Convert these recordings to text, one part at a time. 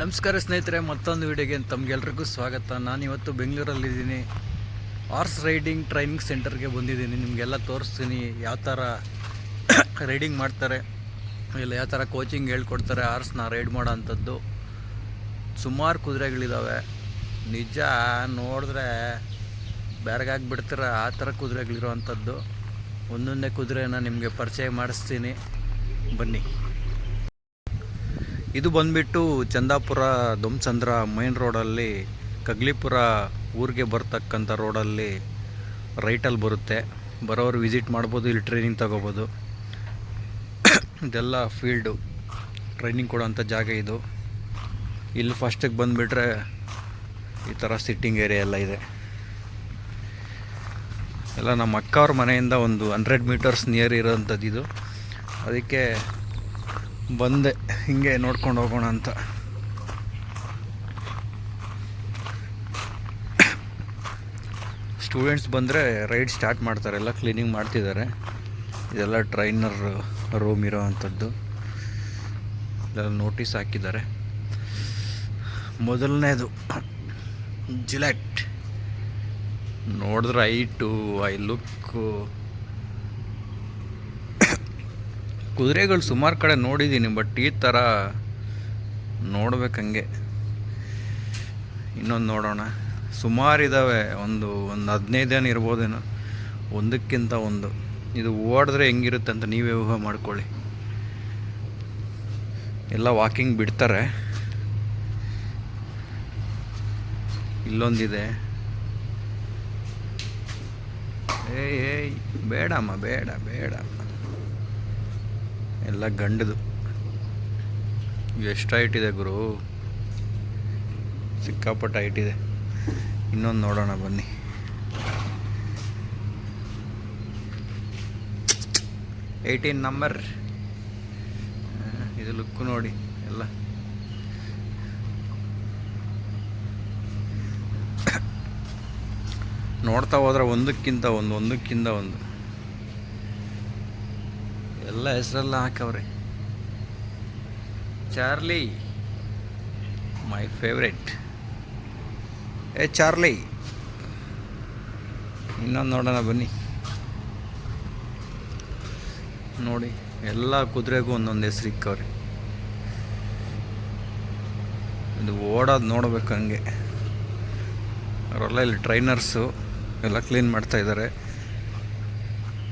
ನಮಸ್ಕಾರ ಸ್ನೇಹಿತರೆ, ಮತ್ತೊಂದು ವಿಡಿಯೋಗೆ ತಮಗೆಲ್ರಿಗೂ ಸ್ವಾಗತ. ನಾನಿವತ್ತು ಬೆಂಗಳೂರಲ್ಲಿದ್ದೀನಿ. ಹಾರ್ಸ್ ರೈಡಿಂಗ್ ಟ್ರೈನಿಂಗ್ ಸೆಂಟರ್ಗೆ ಬಂದಿದ್ದೀನಿ. ನಿಮಗೆಲ್ಲ ತೋರಿಸ್ತೀನಿ ಯಾವ ಥರ ರೈಡಿಂಗ್ ಮಾಡ್ತಾರೆ, ಇಲ್ಲ ಯಾವ ಥರ ಕೋಚಿಂಗ್ ಹೇಳ್ಕೊಡ್ತಾರೆ, ಹಾರ್ಸ್ನ ರೈಡ್ ಮಾಡೋ ಅಂಥದ್ದು ಸುಮಾರು ಕುದುರೆಗಳಿದ್ದಾವೆ ನಿಜ ನೋಡಿದ್ರೆ ಬೇರೆಗಾಗ್ಬಿಡ್ತಾರೆ ಆ ಥರ ಕುದುರೆಗಳಿರೋ ಅಂಥದ್ದು ಒಂದೊಂದೇ ಕುದುರೆನ ನಿಮಗೆ ಪರಿಚಯ ಮಾಡಿಸ್ತೀನಿ. ಬನ್ನಿ. ಇದು ಬಂದ್ಬಿಟ್ಟು ಚಂದಾಪುರ ದೊಮ್ಸಂದ್ರ ಮೈನ್ ರೋಡಲ್ಲಿ ಕಗ್ಲಿಪುರ ಊರಿಗೆ ಬರ್ತಕ್ಕಂಥ ರೋಡಲ್ಲಿ ರೈಟಲ್ಲಿ ಬರುತ್ತೆ. ಬರೋರು ವಿಸಿಟ್ ಮಾಡ್ಬೋದು, ಇಲ್ಲಿ ಟ್ರೈನಿಂಗ್ ತಗೋಬೋದು. ಇದೆಲ್ಲ ಫೀಲ್ಡು ಟ್ರೈನಿಂಗ್ ಕೊಡೋಂಥ ಜಾಗ ಇದು. ಇಲ್ಲಿ ಫಸ್ಟಿಗೆ ಬಂದುಬಿಟ್ರೆ ಈ ಥರ ಸಿಟ್ಟಿಂಗ್ ಏರಿಯಾ ಎಲ್ಲ ಇದೆ. ಎಲ್ಲ ನಮ್ಮ ಅಕ್ಕವ್ರ ಮನೆಯಿಂದ ಒಂದು ಹಂಡ್ರೆಡ್ ಮೀಟರ್ಸ್ ನಿಯರ್ ಇರೋಂಥದ್ದು ಇದು. ಅದಕ್ಕೆ ಬಂದೆ. ಹಿಂಗೆ ನೋಡ್ಕೊಂಡು ಹೋಗೋಣ ಅಂತ. ಸ್ಟೂಡೆಂಟ್ಸ್ ಬಂದರೆ ರೈಡ್ ಸ್ಟಾರ್ಟ್ ಮಾಡ್ತಾರೆ. ಎಲ್ಲ ಕ್ಲೀನಿಂಗ್ ಮಾಡ್ತಿದ್ದಾರೆ. ಇದೆಲ್ಲ ಟ್ರೈನರ್ ರೂಮ್ ಇರೋ ಅಂಥದ್ದು. ಇದೆಲ್ಲ ನೋಟಿಸ್ ಹಾಕಿದ್ದಾರೆ. ಮೊದಲನೇದು ಜಿಲೆಟ್ ನೋಡಿದ್ರೆ ಐಟು ಐ ಲುಕ್ಕು ಕುದುರೆಗಳು ಸುಮಾರು ಕಡೆ ನೋಡಿದ್ದೀನಿ ಬಟ್ ಈ ಥರ ನೋಡ್ಬೇಕಂಗೆ ಇನ್ನೊಂದು ನೋಡೋಣ. ಸುಮಾರು ಇದ್ದಾವೆ ಒಂದು ಒಂದು ಹದಿನೈದೇನು ಇರ್ಬೋದೇನೋ. ಒಂದಕ್ಕಿಂತ ಒಂದು. ಇದು ಓಡಿದ್ರೆ ಹೆಂಗಿರುತ್ತೆ ಅಂತ ನೀವೇ ಊಹೆ ಮಾಡ್ಕೊಳ್ಳಿ. ಎಲ್ಲ ವಾಕಿಂಗ್ ಬಿಡ್ತಾರೆ. ಇಲ್ಲೊಂದಿದೆ. ಏಯ್ ಏಯ್, ಬೇಡಮ್ಮ, ಬೇಡ ಬೇಡ. ಎಲ್ಲ ಗಂಡದು. ಎಷ್ಟು ಹೈಟ್ ಇದೆ ಗುರು? ಸಿಕ್ಕಾಪಟ್ಟೆ ಹೈಟ್ ಇದೆ. ಇನ್ನೊಂದು ನೋಡೋಣ ಬನ್ನಿ. ಏಯ್ಟೀನ್ ನಂಬರ್ ಇದು ಲುಕ್ಕು ನೋಡಿ ಎಲ್ಲ. ನೋಡ್ತಾ ಹೋದ್ರೆ ಒಂದಕ್ಕಿಂತ ಒಂದು ಒಂದಕ್ಕಿಂತ ಒಂದು. ಎಲ್ಲ ಹೆಸರೆಲ್ಲ ಹಾಕವ್ರಿ. Charlie, my favourite. ಏ, ಚಾರ್ಲಿ, ಇನ್ನೊಂದು ನೋಡೋಣ ಬನ್ನಿ. ನೋಡಿ, ಎಲ್ಲ ಕುದುರೆಗೂ ಒಂದೊಂದು ಹೆಸರು ಇಕ್ಕವ್ರಿ. ಇದು ಓಡೋದು ನೋಡ್ಬೇಕು ಹಂಗೆ. ಅವರೆಲ್ಲ ಇಲ್ಲಿ ಟ್ರೈನರ್ಸು ಎಲ್ಲ ಕ್ಲೀನ್ ಮಾಡ್ತಾ ಇದ್ದಾರೆ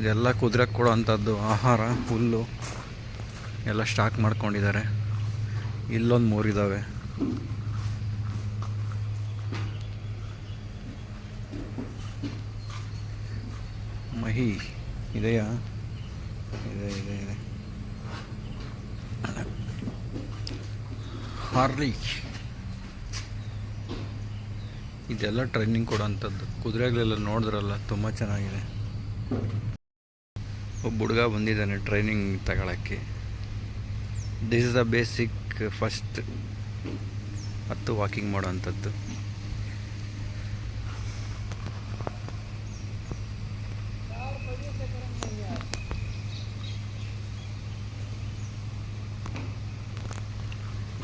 ಇದೆಲ್ಲ ಕುದುರೆ ಕೊಡೋ ಅಂಥದ್ದು ಆಹಾರ, ಹುಲ್ಲು, ಎಲ್ಲ ಸ್ಟಾಕ್ ಮಾಡ್ಕೊಂಡಿದ್ದಾರೆ. ಇಲ್ಲೊಂದು ಮೂರಿದ್ದಾವೆ ಮಹಿ, ಇದೆಯಾ? ಇದೆ ಇದೆ ಇದೆ. ಹಾರ್ಲಿ. ಇದೆಲ್ಲ ಟ್ರೈನಿಂಗ್ ಕೊಡೋಂಥದ್ದು. ಕುದುರೆಗಳೆಲ್ಲ ನೋಡಿದ್ರಲ್ಲ, ತುಂಬ ಚೆನ್ನಾಗಿದೆ. ಒಬ್ಬ ಹುಡುಗ ಬಂದಿದ್ದಾನೆ ಟ್ರೈನಿಂಗ್ ತಗೊಳಕ್ಕೆ. This is the basic first ಹತ್ತು ವಾಕಿಂಗ್ ಮಾಡೋ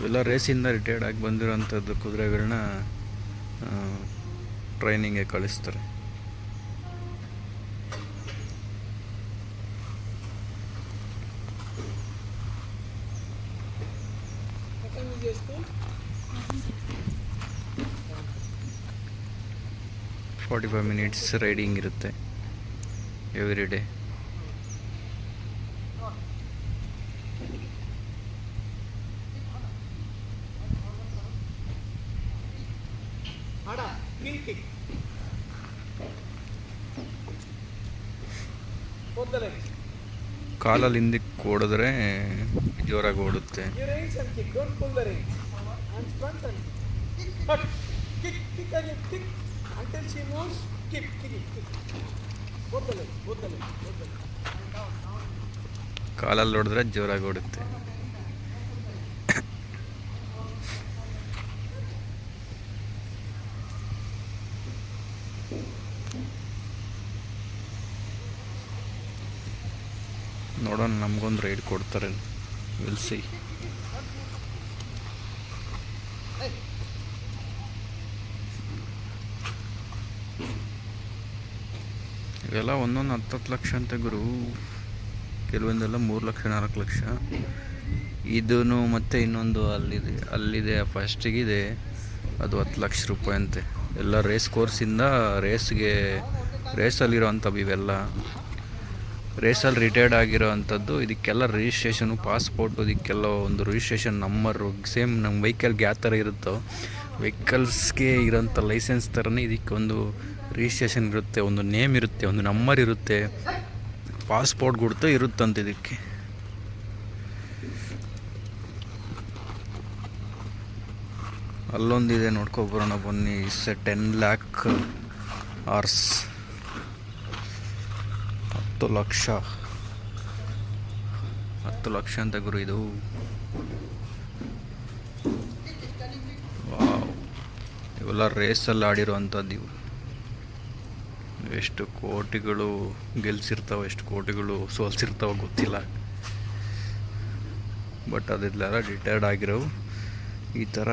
ಎಲ್ಲ ರೇಸಿಂದ ರಿಟೈರ್ಡ್ ಆಗಿ ಬಂದಿರೋಂಥದ್ದು ಕುದುರೆಗಳನ್ನ ಟ್ರೈನಿಂಗ್ಗೆ ಕಳಿಸ್ತಾರೆ. ಫಾರ್ಟಿ ಫೈವ್ ಮಿನಿಟ್ಸ್ ರೈಡಿಂಗ್ ಇರುತ್ತೆ ಎವ್ರಿ ಡೇ ಕಾಲಲ್ಲಿ ಹಿಂದಕ್ಕೆ ಓಡಿದ್ರೆ ಜೋರಾಗಿ ಓಡುತ್ತೆ ಕಾಲಲ್ಲಿ ಹೊಡೆದ್ರೆ ಜೋರಾಗಿ kick. ನೋಡೋಣ, ನಮಗೊಂದು ರೈಡ್ ಕೊಡ್ತಾರೆ. ವಿಲ್ ಸಿ ಇವೆಲ್ಲ ಒಂದೊಂದು ಹತ್ತತ್ತು ಲಕ್ಷ ಅಂತ ಗುರು. ಕೆಲವೊಂದೆಲ್ಲ ಮೂರು ಲಕ್ಷ, ನಾಲ್ಕು ಲಕ್ಷ. ಇದೂ ಮತ್ತು ಇನ್ನೊಂದು ಅಲ್ಲಿದೆ ಅಲ್ಲಿದೆ, ಫಸ್ಟಿಗಿದೆ. ಅದು ಹತ್ತು ಲಕ್ಷ ರೂಪಾಯಿ ಅಂತೆ. ಎಲ್ಲ ರೇಸ್ ಕೋರ್ಸಿಂದ ರೇಸ್ಗೆ ರೇಸಲ್ಲಿರೋವಂಥವು ಇವೆಲ್ಲ. ರೇಸಲ್ಲಿ ರಿಟೈರ್ಡ್ ಆಗಿರೋ ಅಂಥದ್ದು ಇದಕ್ಕೆಲ್ಲ ರಿಜಿಸ್ಟ್ರೇಷನು ಪಾಸ್ಪೋರ್ಟು ಇದಕ್ಕೆಲ್ಲ ಒಂದು ರಿಜಿಸ್ಟ್ರೇಷನ್ ನಂಬರು ಸೇಮ್ ನಮ್ಮ ವೆಹಿಕಲ್ಗೆ ಯಾವ ಥರ ಇರುತ್ತೋ ವೆಹಿಕಲ್ಸ್ಗೆ ಇರೋಂಥ ಲೈಸೆನ್ಸ್ ಥರನೇ ಇದಕ್ಕೊಂದು ರಿಜಿಸ್ಟ್ರೇಷನ್ ಇರುತ್ತೆ, ಒಂದು ನೇಮ್ ಇರುತ್ತೆ, ಒಂದು ನಂಬರ್ ಇರುತ್ತೆ ಪಾಸ್ಪೋರ್ಟ್ ಗುರುತು ಇರುತ್ತಂತ ಇದಕ್ಕೆ. ಅಲ್ಲೊಂದಿದೆ ನೋಡ್ಕೊಬರೋಣ ಬನ್ನಿ ಇಸ್ ಟೆನ್ ಲ್ಯಾಕ್ ಆರ್ಸ್ ಹತ್ತು ಲಕ್ಷ. ಹತ್ತು ಲಕ್ಷ ಅಂತ ಗುರು ಇದು. ಇವೆಲ್ಲ ರೇಸಲ್ಲಿ ಆಡಿರುವಂಥದ್ದು ಇವು. ಎಷ್ಟು ಕೋಟಿಗಳು ಗೆಲ್ಸಿರ್ತಾವೆ, ಎಷ್ಟು ಕೋಟಿಗಳು ಸೋಲ್ಸಿರ್ತಾವ ಗೊತ್ತಿಲ್ಲ. ಬಟ್ ಅದೆಲ್ಲ ರಿಟೈರ್ಡ್ ಆಗಿರೋವು. ಈ ಥರ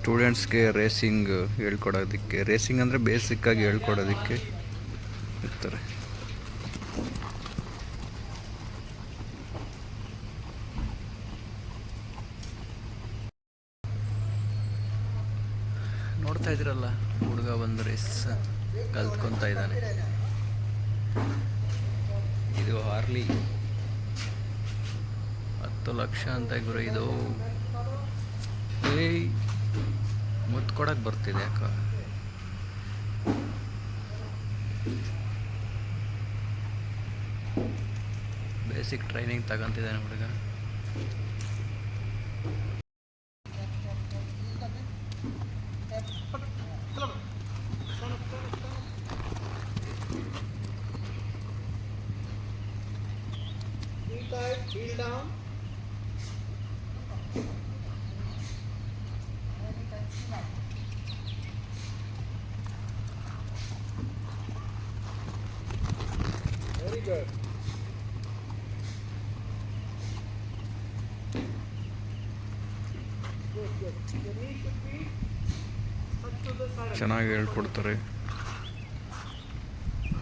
ಸ್ಟೂಡೆಂಟ್ಸ್ಗೆ ರೇಸಿಂಗ್ ಹೇಳ್ಕೊಡೋದಕ್ಕೆ ರೇಸಿಂಗ್ ಅಂದರೆ ಬೇಸಿಕ್ಕಾಗಿ ಹೇಳ್ಕೊಡೋದಕ್ಕೆ ಇರ್ತಾರೆ ನೋಡ್ತಾ ಇದ್ದೀರಲ್ಲ ಹುಡುಗ ಬಂದು ರೇಸ್ ಕಲ್ತ್ಕೊತಾ ಇದ್ದಾನೆ ಇದು ಹಾರ್ಲಿ ಹತ್ತು ಲಕ್ಷ ಅಂತ ಗುರು, ಇದು ಏಯ್ ಮುತ್ತು ಕೊಡಕ್ಕೆ ಬರ್ತಿದೆ ಯಾಕ ಬೇಸಿಕ್ ಟ್ರೈನಿಂಗ್ ತಗೊಂತಿದ್ದಾನೆ ಹುಡುಗ down. ಚೆನ್ನಾಗಿ ಹೇಳ್ಕೊಡ್ತಾರೆ.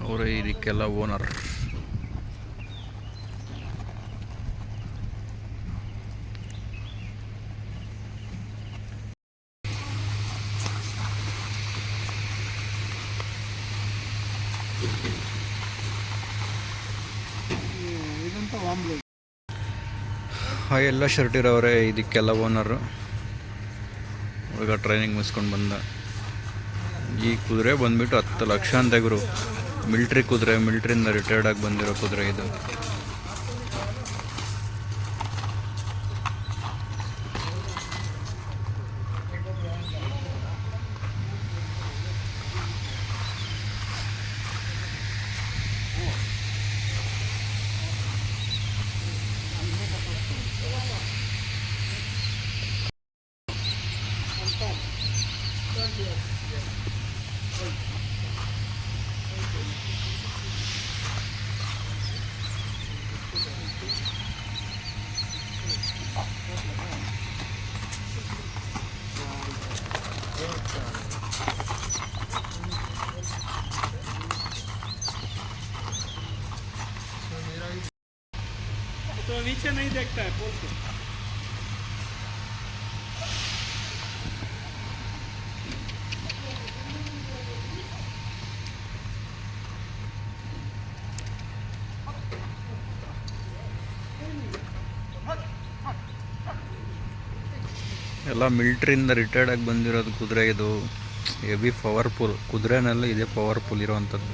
ಅವರೇ ಇದಕ್ಕೆಲ್ಲ ಓನರ್. ಎಲ್ಲ ಶರ್ಟ್ ಇರೋರೆ ಇದಕ್ಕೆಲ್ಲ ಓನರು. ಹುಡುಗ ಟ್ರೈನಿಂಗ್ ಮುಗಿಸ್ಕೊಂಡು ಬಂದ. ಈ ಕುದುರೆ ಬಂದ್ಬಿಟ್ಟು ಹತ್ತು ಲಕ್ಷ ಅಂತ ಗುರು. ಮಿಲ್ಟ್ರಿ ಕುದುರೆ ಮಿಲ್ಟ್ರಿಯಿಂದ ರಿಟೈರ್ಡ್ ಆಗಿ ಬಂದಿರೋ ಕುದುರೆ ಇದು. तो नीचे नहीं देखता है पोल के ಎಲ್ಲ ಮಿಲ್ಟ್ರಿಯಿಂದ ರಿಟೈರ್ಡ್ ಆಗಿ ಬಂದಿರೋದು ಕುದುರೆ ಇದು ಹೆವಿ ಪವರ್ಫುಲ್ ಕುದುರೆನಲ್ಲಿ ಇದೆ ಪವರ್ಫುಲ್ ಇರೋವಂಥದ್ದು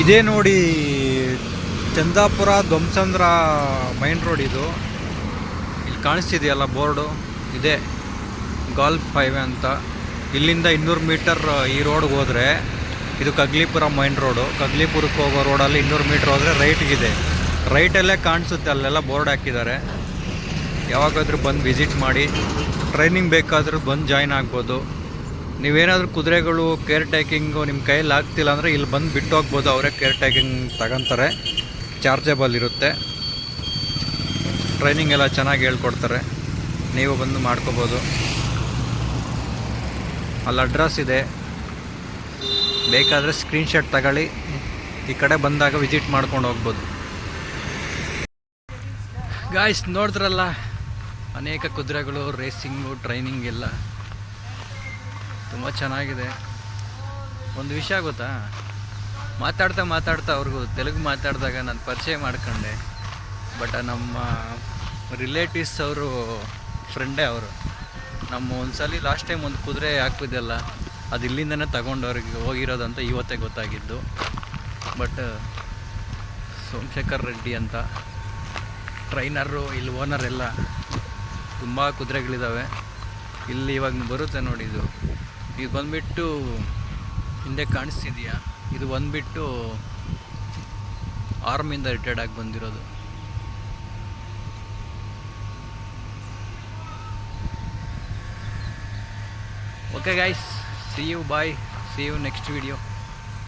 ಇದೇ ನೋಡಿ ಚಂದಾಪುರ ಧ್ವಂಸಂದ್ರ ಮೈನ್ ರೋಡ್ ಇದು. ಇಲ್ಲಿ ಕಾಣಿಸ್ತಿದೆಯಲ್ಲ ಬೋರ್ಡು? ಇದೆ. ಗಾಲ್ಫ್ ಹೈವೇ ಅಂತ. ಇಲ್ಲಿಂದ ಇನ್ನೂರು ಮೀಟರ್ ಈ ರೋಡ್ಗೆ ಹೋದರೆ ಇದು ಕಗ್ಲಿಪುರ ಮೈನ್ ರೋಡು. ಕಗ್ಲಿಪುರಕ್ಕೆ ಹೋಗೋ ರೋಡಲ್ಲಿ ಇನ್ನೂರು ಮೀಟ್ರ್ ಹೋದರೆ ರೈಟ್ಗಿದೆ ರೈಟಲ್ಲೇ ಕಾಣಿಸುತ್ತೆ, ಅಲ್ಲೆಲ್ಲ ಬೋರ್ಡ್ ಹಾಕಿದ್ದಾರೆ. ಯಾವಾಗಾದರೂ ಬಂದು ವಿಸಿಟ್ ಮಾಡಿ. ಟ್ರೈನಿಂಗ್ ಬೇಕಾದರೂ ಬಂದು ಜಾಯ್ನ್ ಆಗ್ಬೋದು. ನೀವೇನಾದರೂ ಕುದುರೆಗಳು, ಕೇರ್ ಟೇಕಿಂಗು ನಿಮ್ಮ ಕೈಯಲ್ಲಿ ಆಗ್ತಿಲ್ಲ ಅಂದರೆ ಇಲ್ಲಿ ಬಂದು ಬಿಟ್ಟು ಹೋಗ್ಬೋದು. ಅವರೇ ಕೇರ್ ಟೇಕಿಂಗ್ ತಗೊಂತಾರೆ. ಚಾರ್ಜಬಲ್ ಇರುತ್ತೆ. ಟ್ರೈನಿಂಗ್ ಎಲ್ಲ ಚೆನ್ನಾಗಿ ಹೇಳ್ಕೊಡ್ತಾರೆ. ನೀವು ಬಂದು ಮಾಡ್ಕೋಬೋದು. ಅಲ್ಲಿ ಅಡ್ರೆಸ್ ಇದೆ. ಬೇಕಾದರೆ ಸ್ಕ್ರೀನ್ಶಾಟ್ ತಗೊಳ್ಳಿ. ಈ ಕಡೆ ಬಂದಾಗ ವಿಸಿಟ್ ಮಾಡ್ಕೊಂಡು ಹೋಗ್ಬೋದು. ಗಾಯ್ಸ್ ನೋಡಿದ್ರಲ್ಲ, ಅನೇಕ ಕುದುರೆಗಳು ರೇಸಿಂಗು ಟ್ರೈನಿಂಗ್ ಎಲ್ಲ. ತುಂಬ ಚೆನ್ನಾಗಿದೆ. ಒಂದು ವಿಷಯ ಗೊತ್ತಾ? ಮಾತಾಡ್ತಾ ಮಾತಾಡ್ತಾ ಅವ್ರಿಗೂ ತೆಲುಗು ಮಾತಾಡಿದಾಗ ನಾನು ಪರಿಚಯ ಮಾಡ್ಕೊಂಡೆ. ಬಟ್ ನಮ್ಮ ರಿಲೇಟಿವ್ಸ್ ಅವರು ಫ್ರೆಂಡೇ ಅವರು. ನಮ್ಮ ಒಂದು ಸಲ ಲಾಸ್ಟ್ ಟೈಮ್ ಒಂದು ಕುದುರೆ ಹಾಕಿದ್ದೆಲ್ಲ ಅದು ಇಲ್ಲಿಂದನೇ ತಗೊಂಡವ್ರಿಗೆ ಹೋಗಿರೋದಂತ ಇವತ್ತೇ ಗೊತ್ತಾಗಿದ್ದು. ಬಟ್ ಸೋಮಶೇಖರ್ ರೆಡ್ಡಿ ಅಂತ ಟ್ರೈನರು, ಇಲ್ಲಿ ಓನರ್ ಎಲ್ಲ ತುಂಬ ಕುದುರೆಗಳಿದ್ದಾವೆ ಇಲ್ಲಿ ಇವಾಗ ಬರುತ್ತೆ ನೋಡಿ ಇದು. ಇದು ಬಂದ್ಬಿಟ್ಟು ಹಿಂದೆ ಕಾಣಿಸ್ತಿದೆಯಾ? ಇದು ಬಂದ್ಬಿಟ್ಟು ಆರ್ಮಿಂದ ರಿಟೈರ್ಡ್ ಆಗಿ ಬಂದಿರೋದು. Okay guys see you bye. See you next video.